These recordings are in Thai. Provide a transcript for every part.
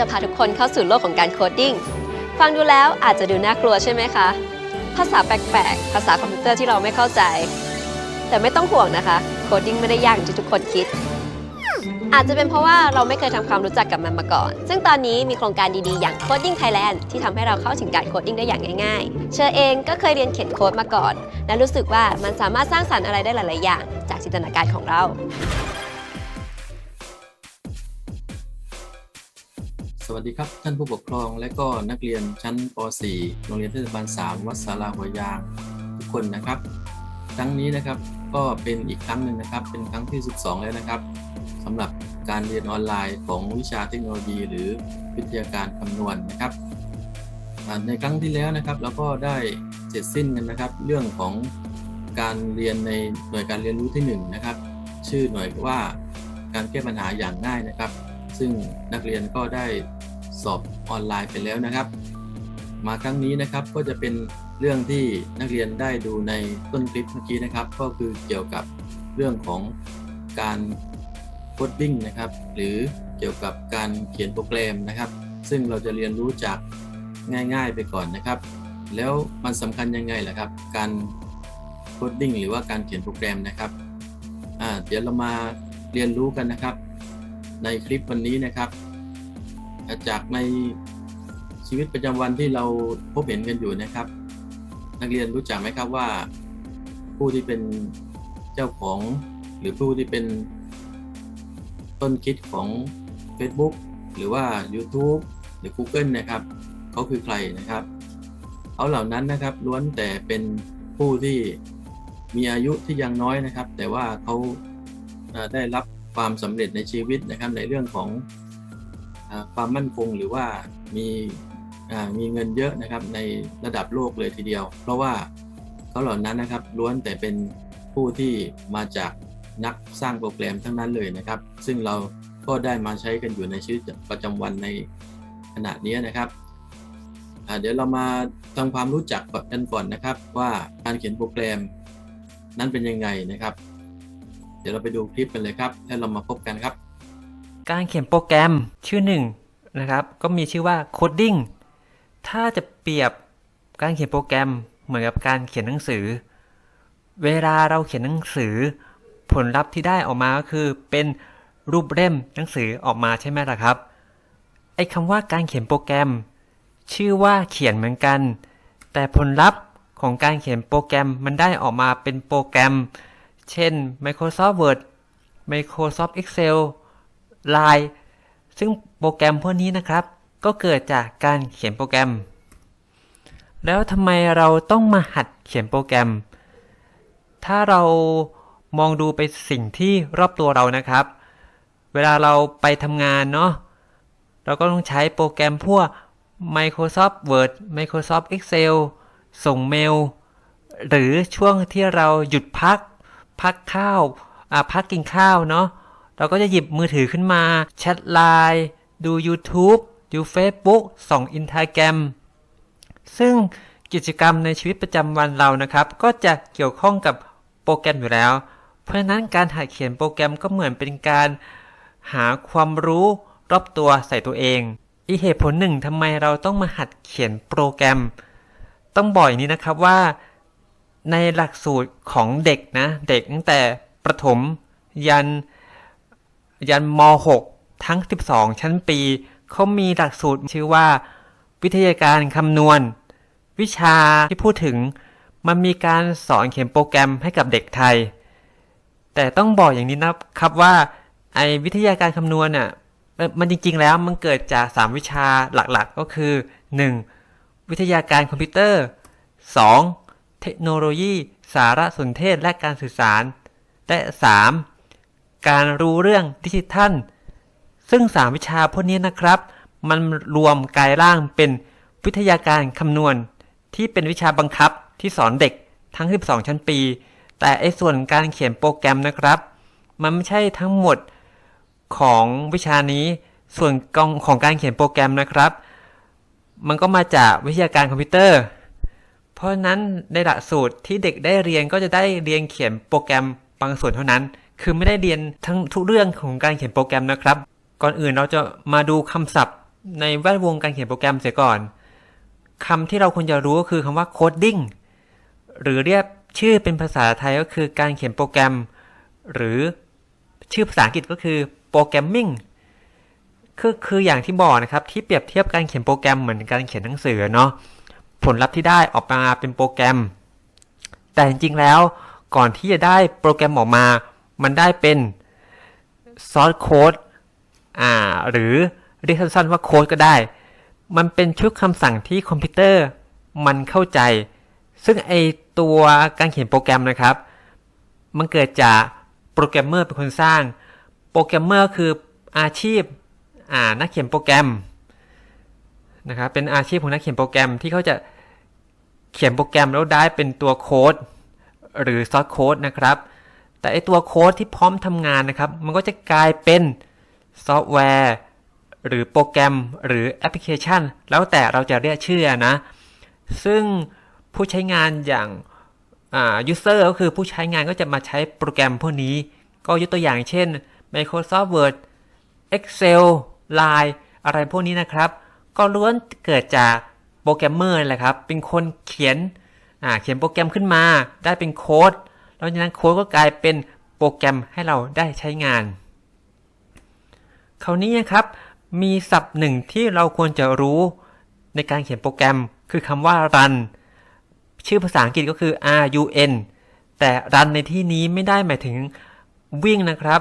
จะพาทุกคนเข้าสู่โลกของการโคดดิ้ง ฟังดูแล้วอาจจะดูน่ากลัวใช่ไหมคะ ภาษาแปลกๆ ภาษาคอมพิวเตอร์ที่เราไม่เข้าใจ แต่ไม่ต้องห่วงนะคะ โคดดิ้งไม่ได้ยากอย่างที่ทุกคนคิด อาจจะเป็นเพราะว่าเราไม่เคยทำความรู้จักกับมันมาก่อน ซึ่งตอนนี้มีโครงการดีๆ อย่าง Coding Thailand ที่ทำให้เราเข้าถึงการโคดดิ้งได้อย่างง่ายๆ เชอเองก็เคยเรียนเขียนโค้ดมาก่อน และรู้สึกว่ามันสามารถสร้างสรรค์อะไรได้หลายๆอย่าง จากจินตนาการของเรา สวัสดีครับ ท่านผู้ปกครองและก็นักเรียนชั้นป .4 โรงเรียนเทศบาล 3 วัดสาราหัวยาง ทุกคนนะครับ ครั้งนี้นะครับก็เป็นอีกครั้งหนึ่งนะครับ เป็นครั้งที่ 12 แล้วนะครับสำหรับการเรียนออนไลน์ของวิชาเทคโนโลยี หรือวิทยาการคำนวณนะครับในครั้งที่แล้วนะครับเราก็ได้เสร็จสิ้นกันนะครับ เรื่องของการเรียนในหน่วยการเรียนรู้ที่ 1 นะครับ ชื่อหน่วยว่าการแก้ปัญหาอย่างง่ายนะครับ ซึ่งนักเรียนก็ได้ สอบออนไลน์ไปแล้วนะครับ มาครั้งนี้นะครับก็จะเป็นเรื่องที่นักเรียนได้ดูในต้นคลิปเมื่อกี้นะครับ ก็คือเกี่ยวกับเรื่องของการโคดดิ้งนะครับ หรือเกี่ยวกับการเขียนโปรแกรมนะครับ ซึ่งเราจะเรียนรู้จากง่าย ๆ ไปก่อนนะครับ แล้วมันสำคัญยังไงล่ะครับ การโคดดิ้งหรือว่าการเขียนโปรแกรมนะครับเดี๋ยวเรามาเรียนรู้กันนะครับ ในคลิปวันนี้นะครับ จากในชีวิตประจำวันที่เราพบเห็นกันอยู่นะครับ นักเรียนรู้จักไหมครับว่า ผู้ที่เป็นเจ้าของหรือผู้ที่เป็นต้นคิดของ Facebook หรือว่า YouTube หรือ Google นะครับเขาคือใครนะครับเขาเหล่านั้นนะครับล้วนแต่เป็นผู้ที่มีอายุที่ยังน้อยนะครับ แต่ว่าเขาได้รับความสำเร็จในชีวิตนะครับในเรื่องของ ความมั่นคงหรือว่ามีมีเงินเยอะนะครับในระดับโลกเลยทีเดียว เพราะว่าเขาเหล่านั้นนะครับล้วนแต่เป็นผู้ที่มาจากนักสร้างโปรแกรมทั้งนั้นเลยนะครับ ซึ่งเราก็ได้มาใช้กันอยู่ในชีวิตประจำวันในขณะนี้นะครับเดี๋ยวเรามาทำความรู้จักกันก่อนนะครับ ว่าการเขียนโปรแกรมนั้นเป็นยังไงนะครับ เดี๋ยวเราไปดูคลิปกันเลยครับ แล้วเรามาพบกันครับ การเขียนโปรแกรมชื่อหนึ่งนะครับ ก็มีชื่อว่า coding ถ้าจะเปรียบการเขียนโปรแกรมเหมือนกับการเขียนหนังสือ เวลาเราเขียนหนังสือ ผลลัพธ์ที่ได้ออกมาก็คือเป็นรูปเล่มหนังสือออกมาใช่ไหมล่ะครับไอ้คำว่าการเขียนโปรแกรม ชื่อว่าเขียนเหมือนกัน แต่ผลลัพธ์ของการเขียนโปรแกรมมันได้ออกมาเป็นโปรแกรม เช่น Microsoft Word Microsoft Excel Line ซึ่งโปรแกรมพวกนี้นะครับ ก็เกิดจากการเขียนโปรแกรม แล้วทำไมเราต้องมาหัดเขียนโปรแกรม ถ้าเรามองดูไปสิ่งที่รอบตัวเรานะครับ เวลาเราไปทำงานเนาะเราก็ต้องใช้โปรแกรมพวก Microsoft Word Microsoft Excel ส่งเมล หรือช่วงที่เราหยุดพัก พักข้าวอ่าพักกินข้าวเนาะ เราก็จะหยิบมือถือขึ้นมา แชทไลน์ดู YouTube ดู Facebook ส่องอิน a g แกรมซึ่งกิจกรรมในชีวิตประจำวันเรานะครับ ก็จะเกี่ยวข้องกับโปรแกรมอยู่แล้ว เพราะฉะนั้นการหัดเขียนโปรแกรมก็เหมือนเป็นการหาความรู้รอบตัวใส่ตัวเอง อีเหตุผลหนึ่งทำไมเราต้องมาหัดเขียนโปรแกรม ต้องบอกอย่างนี้นะครับว่า ในหลักสูตรของเด็กนะ เด็กตั้งแต่ประถมยัน ยันม .6 ทั้ง 12 ชั้นปี เขามีหลักสูตรชื่อว่า วิทยาการคำนวณ วิชาที่พูดถึง มันมีการสอนเขียนโปรแกรมให้กับเด็กไทย แต่ต้องบอกอย่างนี้นะครับว่าไอ้วิทยาการคำนวณน่ะเอ่อมันจริงๆแล้วมันเกิดจาก 3 วิชาหลักๆ ก็คือ 1. วิทยาการคอมพิวเตอร์ 2. เทคโนโลยี สารสนเทศและการสื่อสาร และ 3. การรู้เรื่องดิจิทัล ซึ่ง3วิชาพวกนี้นะครับ มันรวมกลายร่างเป็นวิทยาการคำนวณ ที่เป็นวิชาบังคับที่สอนเด็กทั้ง 12 ชั้นปี แต่ไอ้ส่วนการเขียนโปรแกรมนะครับ มันไม่ใช่ทั้งหมดของวิชานี้ ส่วนกองของการเขียนโปรแกรมนะครับ มันก็มาจากวิทยาการคอมพิวเตอร์ เพราะนั้นในหลักสูตรที่เด็กได้เรียนก็จะได้เรียนเขียนโปรแกรมบางส่วนเท่านั้น คือไม่ได้เรียนทั้งทุกเรื่องของการเขียนโปรแกรมนะครับ ก่อนอื่นเราจะมาดูคำศัพท์ในแวดวงการเขียนโปรแกรมเสียก่อนคำที่เราควรจะรู้ก็คือคำว่า coding หรือเรียกชื่อเป็นภาษาไทยก็คือการเขียนโปรแกรม หรือชื่อภาษาอังกฤษก็คือ programming คือคืออย่างที่บอกนะครับที่เปรียบเทียบการเขียนโปรแกรมเหมือนการเขียนหนังสือเนาะผลลัพธ์ที่ได้ออกมาเป็นโปรแกรม แต่จริงๆแล้วก่อนที่จะได้โปรแกรมออกมา มันได้เป็น source code อ่าหรือเรียกสั้นๆว่าโค้ดก็ได้ มันเป็นชุดคำสั่งที่คอมพิวเตอร์มันเข้าใจ ซึ่งไอตัวการเขียนโปรแกรมนะครับ มันเกิดจากโปรแกรมเมอร์เป็นคนสร้าง โปรแกรมเมอร์คืออาชีพอ่านักเขียนโปรแกรมนะครับเป็นอาชีพของนักเขียนโปรแกรมที่เขาจะเขียนโปรแกรมแล้วได้เป็นตัวโค้ดหรือซอสโค้ดนะครับ แต่ไอตัวโค้ดที่พร้อมทำงานนะครับ มันก็จะกลายเป็นซอฟต์แวร์ หรือโปรแกรมหรือแอปพลิเคชัน แล้วแต่เราจะเรียกชื่อนะ ซึ่งผู้ใช้งานอย่างอ่า user ก็คือผู้ใช้งานก็จะมาใช้โปรแกรมพวกนี้ ก็ยกตัวอย่างเช่น Microsoft Word Excel Line อะไรพวกนี้นะครับ ก็ล้วนเกิดจากโปรแกรมเมอร์แหละครับ เป็นคนเขียนอ่าเขียนโปรแกรมขึ้นมา ได้เป็นโค้ด แล้วจากนั้นโค้ดก็กลายเป็นโปรแกรมให้เราได้ใช้งาน คราวนี้นะครับ มีศัพท์หนึ่งที่เราควรจะรู้ในการเขียนโปรแกรม คือคำว่า run ชื่อภาษาอังกฤษก็คือ run แต่ run ในที่นี้ไม่ได้หมายถึงวิ่งนะครับ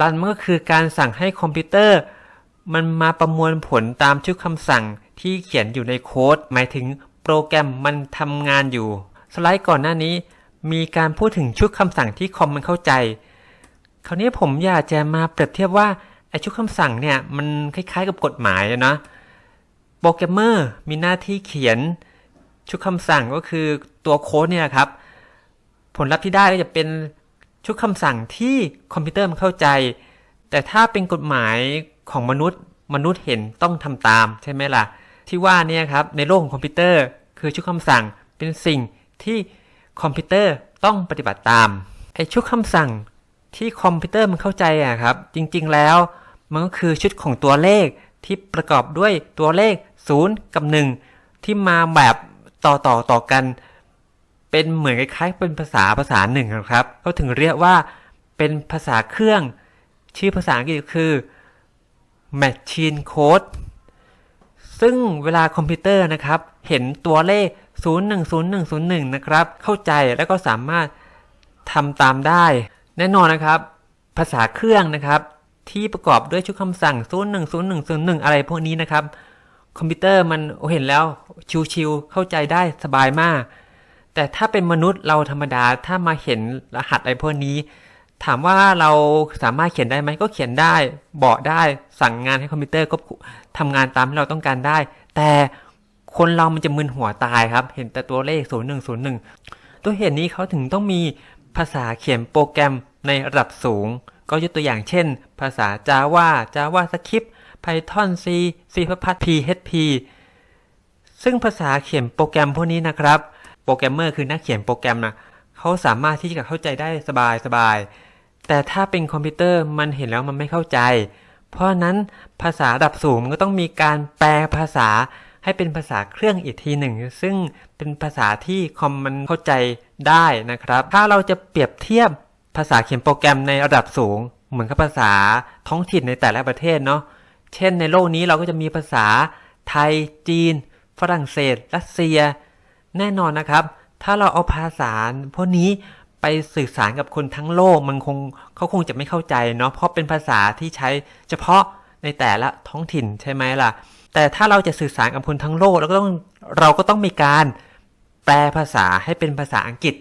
run มันก็คือการสั่งให้คอมพิวเตอร์ มันมาประมวลผลตามชุดคำสั่งที่เขียนอยู่ในโค้ด หมายถึงโปรแกรมมันทำงานอยู่ สไลด์ก่อนหน้านี้ มีการพูดถึงชุดคำสั่งที่คอมมันเข้าใจ คราวนี้ผมอยากจะมาเปรียบเทียบว่าไอชุดคำสั่งเนี่ยมันคล้ายๆกับกฎหมายนะโปรแกรมเมอร์มีหน้าที่เขียนชุดคำสั่งก็คือตัวโค้ดเนี่ยครับ ผลลัพธ์ที่ได้ก็จะเป็นชุดคำสั่งที่คอมพิวเตอร์มันเข้าใจ แต่ถ้าเป็นกฎหมายของมนุษย์ มนุษย์เห็นต้องทำตามใช่ไหมล่ะ ที่ว่าเนี่ยครับในโลกของคอมพิวเตอร์ คือชุดคำสั่งเป็นสิ่งที่ คอมพิวเตอร์ต้องปฏิบัติตาม ไอชุดคำสั่งที่คอมพิวเตอร์มันเข้าใจอะครับ จริงๆแล้ว มันก็คือชุดของตัวเลขที่ประกอบด้วยตัวเลข 0 กับ 1 ที่มาแบบต่อต่อต่อกัน เป็นเหมือนคล้ายๆเป็นภาษาภาษาหนึ่งนะครับเขาถึงเรียกว่าเป็นภาษาเครื่อง ชื่อภาษาอังกฤษคือ Machine Code ซึ่งเวลาคอมพิวเตอร์นะครับ เห็นตัวเลข 010101 นะครับ เข้าใจแล้วก็สามารถทำตามได้ แน่นอนนะครับ ภาษาเครื่องนะครับ ที่ประกอบด้วยชุดคำสั่ง 010101 อะไรพวกนี้นะครับ คอมพิวเตอร์มันเห็นแล้วชิวๆเข้าใจได้สบายมาก แต่ถ้าเป็นมนุษย์เราธรรมดาถ้ามาเห็นรหัสอะไรพวกนี้ ถามว่าเราสามารถเขียนได้ไหมก็เขียนได้บอกได้สั่งงานให้คอมพิวเตอร์ก็ทำงานตามที่เราต้องการได้ แต่ คนเรามันจะมึนหัวตายครับ เห็นแต่ตัวเลข 0101 ตัวเหตุนี้เขาถึงต้องมีภาษาเขียนโปรแกรมในระดับสูง ก็ยกตัวอย่างเช่น ภาษา Java JavaScript Python C C++ PHP ซึ่งภาษาเขียนโปรแกรมพวกนี้นะครับ โปรแกรมเมอร์คือนักเขียนโปรแกรมนะเขาสามารถที่จะเข้าใจได้สบายสบาย แต่ถ้าเป็นคอมพิวเตอร์มันเห็นแล้วมันไม่เข้าใจ เพราะนั้นภาษาระดับสูงมันก็ต้องมีการแปลภาษา ให้เป็นภาษาเครื่องอีกทีหนึ่ง ซึ่งเป็นภาษาที่คอมมันเข้าใจได้นะครับ ถ้าเราจะเปรียบเทียบภาษาเขียนโปรแกรมในระดับสูง เหมือนกับภาษาท้องถิ่นในแต่ละประเทศเนาะเช่นในโลกนี้เราก็จะมีภาษาไทย จีน ฝรั่งเศส รัสเซีย แน่นอนนะครับ ถ้าเราเอาภาษาพวกนี้ไปสื่อสารกับคนทั้งโลกมันคงเขาคงจะไม่เข้าใจเนาะเพราะเป็นภาษาที่ใช้เฉพาะในแต่ละท้องถิ่นใช่ไหมล่ะ แต่ถ้าเราจะสื่อสารกับคนทั้งโลกเราก็ต้องเราก็ต้องมีการแปลภาษาให้เป็นภาษาอังกฤษ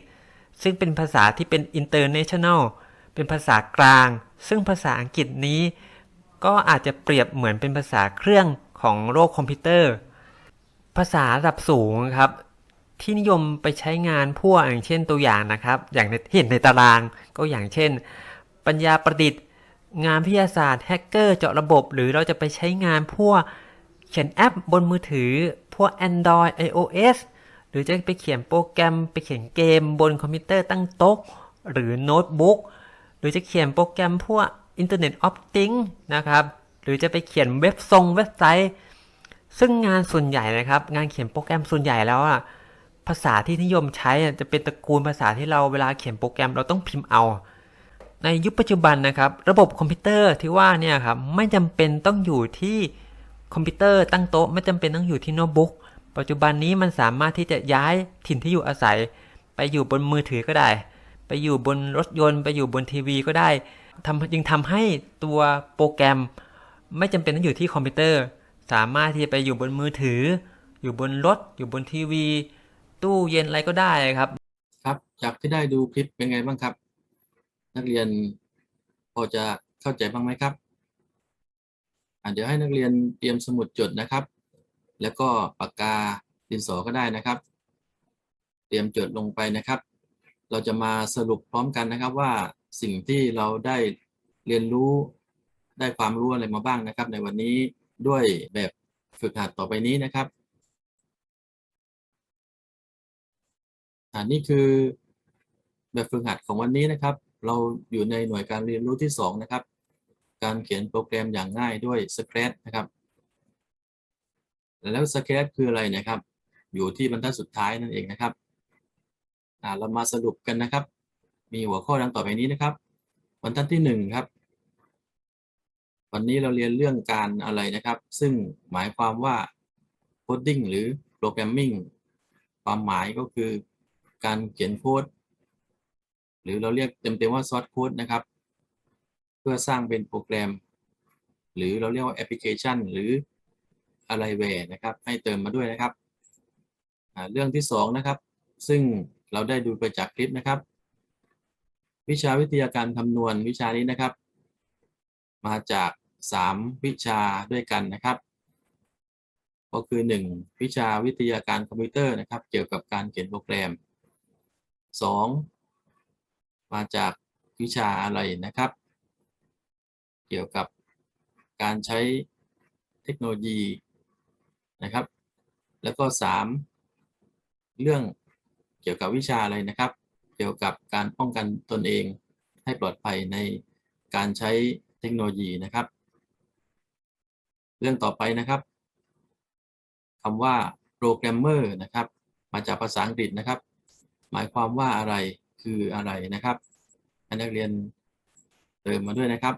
ซึ่งเป็นภาษาที่เป็น international เป็นภาษากลาง ซึ่งภาษาอังกฤษนี้ ก็อาจจะเปรียบเหมือนเป็นภาษาเครื่องของโลกคอมพิวเตอร์ ภาษาระดับสูงครับ ที่นิยมไปใช้งานพวกอย่างเช่นตัวอย่างนะครับ อย่างเห็นในตารางก็อย่างเช่น ปัญญาประดิษฐ์ งานวิทยาศาสตร์แฮกเกอร์เจาะระบบ หรือเราจะไปใช้งานพวก เขียนแอปบนมือถือ พวก Android iOS หรือจะไปเขียนโปรแกรมไปเขียนเกมบนคอมพิวเตอร์ตั้งโต๊ะ หรือโน้ตบุ๊กหรือจะเขียนโปรแกรมพวก Internet of Things นะครับ หรือจะไปเขียนเว็บทรงเว็บไซต์ ซึ่งงานส่วนใหญ่นะครับ งานเขียนโปรแกรมส่วนใหญ่แล้วอะภาษาที่นิยมใช้จะเป็นตระกูลภาษาที่เราเวลาเขียนโปรแกรมเราต้องพิมพ์เอา ในยุคปัจจุบันนะครับ ระบบคอมพิวเตอร์ที่ว่าเนี่ยครับไม่จำเป็นต้องอยู่ที่ คอมพิวเตอร์ตั้งโต๊ะไม่จำเป็นต้องอยู่ที่โน้ตบุ๊ก ปัจจุบันนี้มันสามารถที่จะย้ายถิ่นที่อยู่อาศัย ไปอยู่บนมือถือก็ได้ ไปอยู่บนรถยนต์ไปอยู่บนทีวีก็ได้ทำจึงทำให้ตัวโปรแกรม ไม่จำเป็นต้องอยู่ที่คอมพิวเตอร์ สามารถที่จะไปอยู่บนมือถือ อยู่บนรถ อยู่บนทีวี ตู้เย็นอะไรก็ได้ครับ ครับจากที่ได้ดูคลิปเป็นไงบ้างครับ นักเรียนพอจะเข้าใจบ้างไหมครับ เดี๋ยวให้นักเรียนเตรียมสมุดจดนะครับ แล้วก็ปากกาดินสอก็ได้นะครับ เตรียมจดลงไปนะครับ เราจะมาสรุปพร้อมกันนะครับว่าสิ่งที่เราได้เรียนรู้ได้ความรู้อะไรมาบ้างนะครับ ในวันนี้ด้วยแบบฝึกหัดต่อไปนี้นะครับอ่านี่คือแบบฝึกหัดของวันนี้นะครับ เราอยู่ในหน่วยการเรียนรู้ที่ 2 นะครับ การเขียนโปรแกรมอย่างง่ายด้วย Scratch นะครับ แล้ว Scratch คืออะไรนะครับ อยู่ที่บรรทัดสุดท้ายนั่นเองนะครับเรามาสรุปกันนะครับ มีหัวข้อดังต่อไปนี้นะครับ บรรทัดที่ 1 ครับ วันนี้เราเรียนเรื่องการอะไรนะครับ ซึ่งหมายความว่า coding หรือ programming ความหมายก็คือการเขียนโค้ด หรือเราเรียกเต็มๆว่า source code นะครับ พื่อสร้างเป็นโปรแกรม หรือเราเรียกว่าแอปพลิเคชัน หรืออะไรแวร์นะครับ ให้เติมมาด้วยนะครับ เรื่องที่สองนะครับ ซึ่งเราได้ดูไปจากคลิปนะครับ วิชาวิทยาการคำนวณวิชานี้นะครับ มาจาก 3 วิชาด้วยกันนะครับ ก็คือ 1 วิชาวิทยาการคอมพิวเตอร์นะครับ เกี่ยวกับการเขียนโปรแกรม 2 มาจากวิชาอะไรนะครับ เกี่ยวกับการใช้เทคโนโลยีนะครับ แล้วก็ 3 เรื่องเกี่ยวกับวิชาอะไรนะครับ เกี่ยวกับการป้องกันตนเองให้ปลอดภัยในการใช้เทคโนโลยีนะครับ เรื่องต่อไปนะครับคำว่าโปรแกรมเมอร์นะครับ มาจากภาษาอังกฤษนะครับ หมายความว่าอะไรคืออะไรนะครับให้นักเรียนเติมมาด้วยนะครับ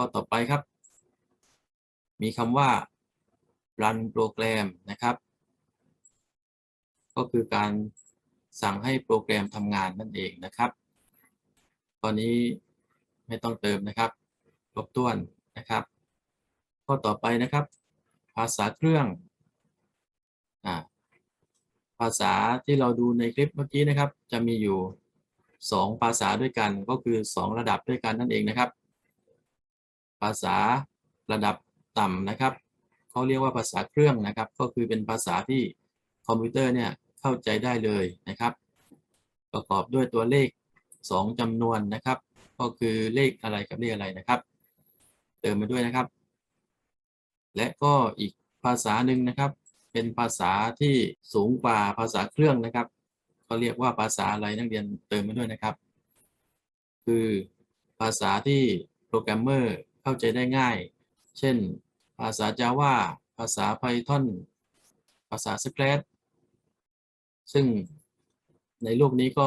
ข้อต่อไปครับ มีคำว่า run โปรแกรมนะครับ ก็คือการสั่งให้โปรแกรมทำงานนั่นเองนะครับ ตอนนี้ไม่ต้องเติมนะครับครบถ้วนนะครับ ข้อต่อไปนะครับ ภาษาเครื่องอภาษาที่เราดูในคลิปเมื่อกี้นะครับ จะมีอยู่ 2 ภาษาด้วยกันก็คือ 2 ระดับด้วยกันนั่นเองนะครับ ภาษาระดับต่ำนะครับเขาเรียกว่าภาษาเครื่องนะครับ ก็คือเป็นภาษาที่คอมพิวเตอร์เนี่ยเข้าใจได้เลยนะครับ ประกอบด้วยตัวเลข 2จำนวนนะครับ ก็คือเลขอะไรกับเลขอะไรนะครับ เติมมาด้วยนะครับ และก็อีกภาษาหนึ่งนะครับ เป็นภาษาที่สูงกว่าภาษาเครื่องนะครับเขาเรียกว่าภาษาอะไรนักเรียนเติมมาด้วยนะครับ คือภาษาที่โปรแกรมเมอร์ เข้าใจได้ง่าย เช่น ภาษา Java ภาษา Python ภาษา s c r a t ซึ่งในโลกนี้ก็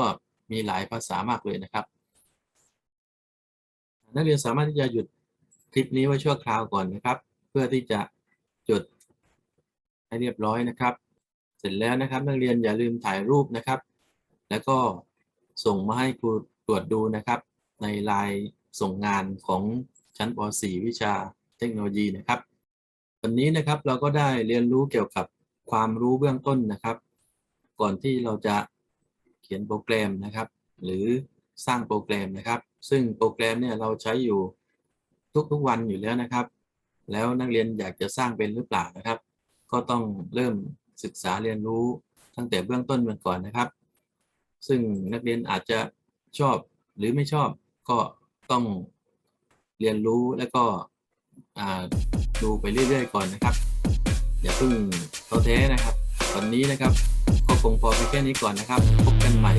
มีหลายภาษามากเลยนะครับ นักเรียนสามารถที่จะหยุดคลิปนี้ไว้ชั่วคราวก่อนนะครับ เพื่อที่จะจดให้เรียบร้อยนะครับ เสร็จแล้วนะครับ นักเรียนอย่าลืมถ่ายรูปนะครับ แล้วก็ส่งมาให้ครูตรวจดูนะครับ ในลน์ส่งงานของ ชั้นป .4 วิชาเทคโนโลยีนะครับ วันนี้นะครับเราก็ได้เรียนรู้เกี่ยวกับความรู้เบื้องต้นนะครับ ก่อนที่เราจะเขียนโปรแกรมนะครับ หรือสร้างโปรแกรมนะครับ ซึ่งโปรแกรมเนี่ยเราใช้อยู่ทุกๆวันอยู่แล้วนะครับ แล้วนักเรียนอยากจะสร้างเป็นหรือเปล่านะครับ ก็ต้องเริ่มศึกษาเรียนรู้ตั้งแต่เบื้องต้นกันก่อนนะครับ ซึ่งนักเรียนอาจจะชอบหรือไม่ชอบก็ต้อง เรียนรู้แล้วก็ดูไปเรื่อยๆก่อนนะครับ อย่าเพิ่งท้อแท้นะครับ ตอนนี้นะครับ ก็คงพอเพียงแค่นี้ก่อนนะครับ พบกันใหม่